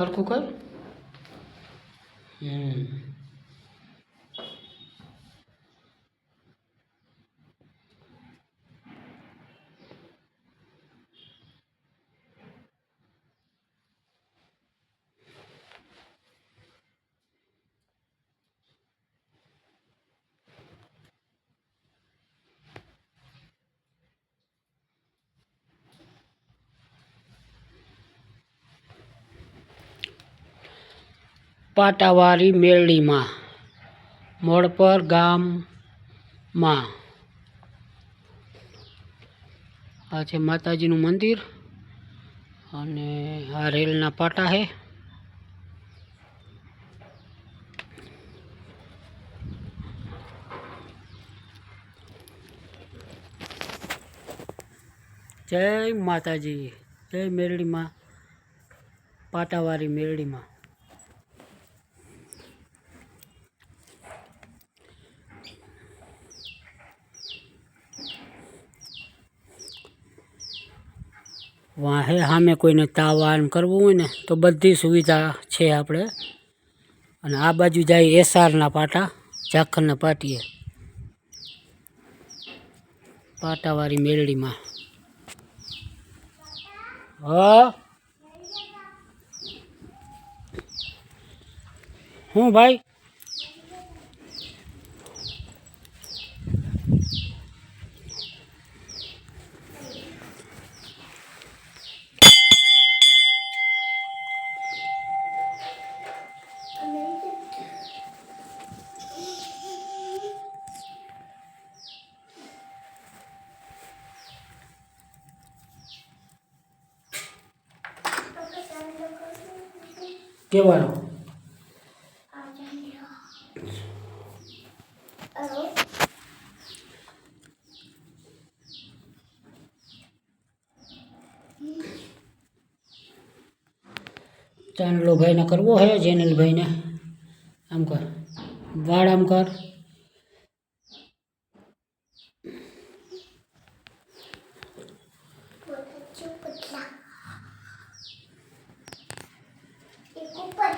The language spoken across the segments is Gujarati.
አልኩህ પાટાવાળી મેરડીમાં, મોડપર ગામમાં. આ છે માતાજીનું મંદિર અને આ રેલના પાટા છે જય માતાજી, જય મેરડીમાં પાટાવાળી મેરડીમાં. વાહે સામે કોઈને તાવ આન કરવું હોય ને, તો બધી સુવિધા છે આપણે. અને આ બાજુ જાય એસઆરના પાટા, ઝાખરના પાટીએ. પાટાવાળી મેળડીમાં હ? હું ભાઈ? કેવાનો ચાંદલો ભાઈને કરવો હે જેનિલભાઈને. આમ કર. વાળ આમ કર.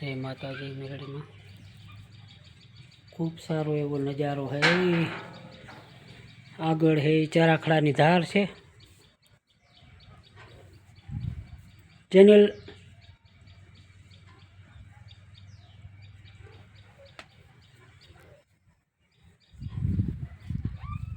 જય માતાજી મેરડીમાં. ખૂબ સારો એવો નજારો હે. આગળ હે ચારાખડાની ધાર છે. જેને